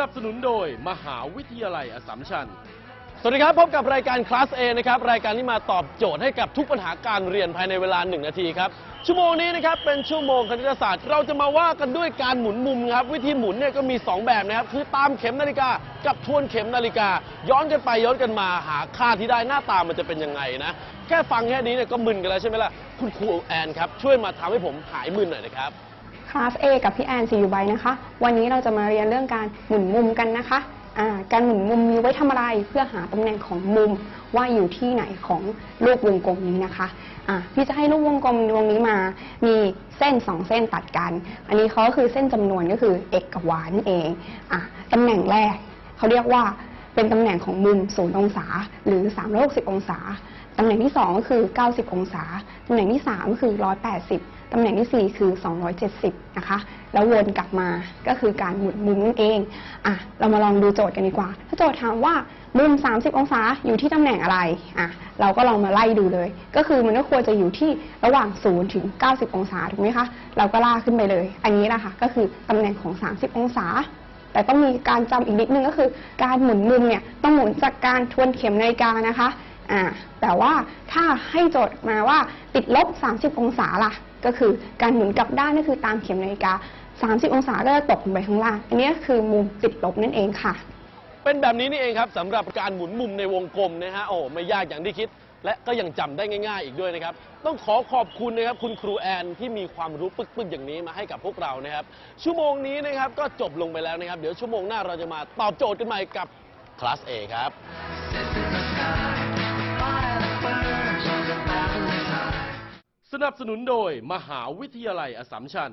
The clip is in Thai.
นับสนุนโดยมหาวิทยาลัยอสัมชัญ สวัสดีครับ พบกับรายการคลาส A นะครับ รายการที่มาตอบโจทย์ให้กับทุกปัญหาการเรียนภายในเวลา 1 นาทีครับ ชั่วโมงนี้นะครับ เป็นชั่วโมงคณิตศาสตร์ เราจะมาว่ากันด้วยการหมุนมุมครับ วิธีหมุนเนี่ยก็มี 2 แบบนะครับ คือตามเข็มนาฬิกา กับทวนเข็มนาฬิกา ย้อนกันไปย้อนกันมาหาค่าที่ได้หน้าตามันจะเป็นยังไงนะ แค่ฟังแค่นี้เนี่ยก็มึนกันแล้วใช่ไหมล่ะ คุณครูแอนครับช่วยมาทำให้ผมหายมึนหน่อยนะครับ คลาส A กับพี่แอนซีอยู่ใบนะคะ วันนี้เราจะมาเรียนเรื่องการหมุนมุมกันนะคะอ่าการหมุนมุมมีไว้ทำอะไรเพื่อหาตำแหน่งของมุมว่าอยู่ที่ไหนของลูกวงกลมนี้นะคะอ่าพี่จะให้ลูกวงกลมดวงนี้มา มีเส้นสองเส้นตัดกัน อันนี้เขาก็คือเส้นจำนวนก็คือ x กับ y นั่นเองอตำแหน่งแรกเขาเรียกว่า เป็นตำแหน่งของมุม 0 องศา หรือ 360 องศา ตำแหน่งที่ 2 ก็คือ 90 องศา ตำแหน่งที่ 3 ก็คือ 180 ตำแหน่งที่ 4 คือ 270 นะคะ แล้ววนกลับมาก็คือการหมุนมุมนั่นเองอะเรามาลองดูโจทย์กันดีกว่า ถ้าโจทย์ถามว่ามุม 30 องศาอยู่ที่ตำแหน่งอะไรอะเราก็ลองมาไล่ดูเลย ก็คือมันก็ควรจะอยู่ที่ระหว่าง 0 ถึง 90 องศาถูกไหมคะ เราก็ลากขึ้นไปเลย อันนี้แหละค่ะก็คือตำแหน่งของ 30 องศา แต่ต้องมีการจำอีกนิดนึงก็คือ การหมุนมุมเนี่ยต้องหมุนจากการทวนเข็มนาฬิกานะคะอ่าแต่ว่าถ้าให้โจทย์มาว่าติดลบ 30 องศาล่ะ ก็คือการหมุนกลับด้านก็คือตามเข็มนาฬิกา 30 องศาก็จะตกลงไปข้างล่าง อันนี้คือมุมติดลบนั่นเองค่ะ เป็นแบบนี้นี่เองครับสำหรับการหมุนมุมในวงกลมนะฮะโอ้ไม่ยากอย่างที่คิด และก็ยังจำได้ง่าย ๆ อีกด้วยนะครับ ต้องขอขอบคุณนะครับคุณครูแอนที่มีความรู้ปึกๆอย่างนี้มาให้กับพวกเรานะครับ ชั่วโมงนี้นะครับก็จบลงไปแล้วนะครับ เดี๋ยวชั่วโมงหน้าเราจะมาตอบโจทย์กันใหม่กับคลาส A ครับ สนับสนุนโดยมหาวิทยาลัยอสสัมชัญ